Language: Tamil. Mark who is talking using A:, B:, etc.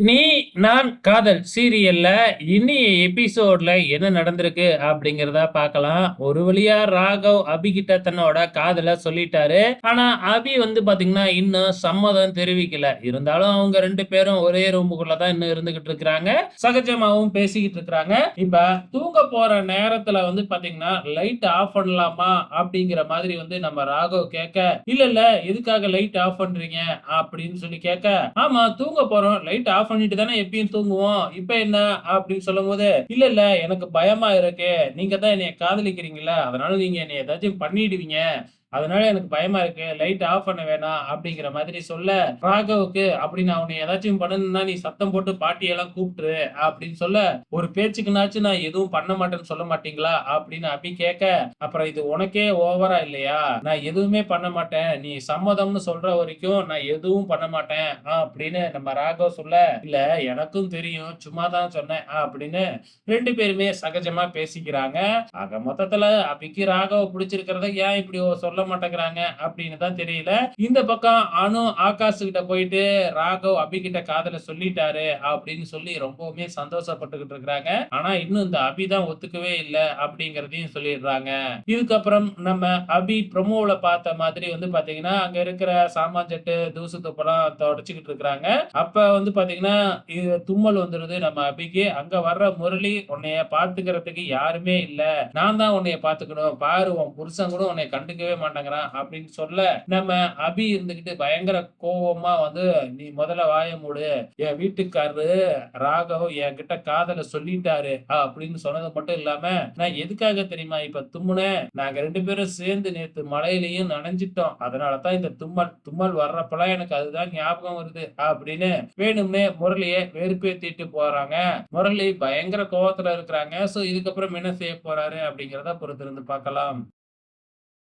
A: நீ நான் காதல் சீரியல்ல இனி எபிசோட்ல என்ன நடந்திருக்கு அப்படிங்கிறத பார்க்கலாம். ஒரு வழியா ராகவ் அபி கிட்ட தன்னோட காதல சொல்லிட்டாரு. ஆனா அபி வந்து பாத்தீங்கன்னா இன்னும் சம்மதம் தெரிவிக்கல. இருந்தாலும் அவங்க ரெண்டு பேரும் ஒரே ரூமுக்குள்ள தான் இன்னும் இருந்துகிட்டு இருக்கிறாங்க. சகஜமாவும் பேசிக்கிட்டு இருக்கிறாங்க. இப்ப தூங்க போற நேரத்துல வந்து பாத்தீங்கன்னா லைட் ஆஃப் பண்ணலாமா அப்படிங்கிற மாதிரி வந்து நம்ம ராகவ் கேட்க இல்ல இல்ல எதுக்காக லைட் ஆஃப் பண்றீங்க? அப்படின்னு சொல்லி கேட்க ஆமா தூங்க போறோம். லைட் ஆஃப் பண்ணிட்டு தானே எப்பயும் தூங்குவோம். இப்ப என்ன? அப்படின்னு சொல்லும் போது இல்ல இல்ல எனக்கு பயமா இருக்கு. நீங்க தான் என்னைய காதலிக்கிறீங்களா அதனால நீங்க என்னை ஏதாச்சும் பண்ணிடுவீங்க. அதனால எனக்கு பயமா இருக்கு. லைட் ஆஃப் பண்ண வேணாம் அப்படிங்கிற மாதிரி சொல்ல ராகவுக்கு அப்படி நான் உன்னை ஏதாச்சும் பண்ணணும்னா நீ சத்தம் போட்டு பாட்டியெல்லாம் கூப்பிட்டுரு அப்படின்னு சொல்ல ஒரு பேச்சுக்குனாச்சும் நான் எதுவும் பண்ண மாட்டேன்னு சொல்ல மாட்டீங்களா? அப்படின்னு அபி கேட்க அப்புறம் இது உனக்கே ஓவரா இல்லையா? நான் எதுவுமே பண்ண மாட்டேன். நீ சம்மதம்னு சொல்ற வரைக்கும் நான் எதுவும் பண்ண மாட்டேன். அப்படின்னு நம்ம ராகவ் சொல்ல இல்ல எனக்கும் தெரியும். சும்மா தான் சொன்னேன். அப்படின்னு ரெண்டு பேருமே சகஜமா பேசிக்கிறாங்க. ஆக மொத்தத்துல அபிக்கு ராகவ பிடிச்சிருக்கிறத ஏன் இப்படி சொல்ல மாட்டேங்கிறாங்க அப்படின்னு தான் தெரியல. இந்த பக்கம் அனு ஆகாஷ் கிட்ட போயிட்டு ராகவ் அபி கிட்ட காதல சொல்லிட்டாரு அப்படின்னு சொல்லி ரொம்பவுமே சந்தோஷப்பட்டுக்கிட்டு இருக்கிறாங்க. ஆனா இன்னும் இந்த அபி தான் ஒத்துக்கவே இல்லை அப்படிங்கறதையும் சொல்லிடுறாங்க. இதுக்கப்புறம் நம்ம அபி பிரமோல பார்த்த மாதிரி வந்து பாத்தீங்கன்னா அங்க இருக்கிற சாமான் செட்டு தூசு துப்பெல்லாம் தொடச்சுக்கிட்டு இருக்கிறாங்க. அப்ப வந்து பாத்தீங்கன்னா இது தும்மல் வந்துருது. நம்ம அபிக்கு அங்க வர்ற முரளி உன்னைய பாத்துக்கிறதுக்கு யாருமே இல்ல. நான் தான் உன்னைய பாத்துக்கணும் பாரு உன் புருஷன் கூட உன்னைய கண்டுக்கவே மாட்டேன். மாட்டேங்கிறான் அப்படின்னு சொல்ல நம்ம அபி இருந்துகிட்டு பயங்கர கோவமா வந்து நீ முதல்ல வாய மூடு. என் வீட்டுக்காரரு ராகவ் என்கிட்ட காதல சொல்லிட்டாரு. அப்படின்னு சொன்னது மட்டும் இல்லாம நான் எதுக்காக தெரியுமா இப்ப தும்முனேன்? நாங்க ரெண்டு பேரும் சேர்ந்து நேத்து மழையிலையும் நனைஞ்சிட்டோம். அதனாலதான் இந்த தும்மல் தும்மல் வர்றப்பெல்லாம் எனக்கு அதுதான் ஞாபகம் வருது. அப்படின்னு வேணும்னே முரளியை வெறுப்பேத்திட்டு போறாங்க. முரளி பயங்கர கோவத்துல இருக்கிறாங்க. சோ இதுக்கப்புறம் என்ன செய்ய போறாரு அப்படிங்கிறத பொறுத்திருந்து பார்க்கலாம்.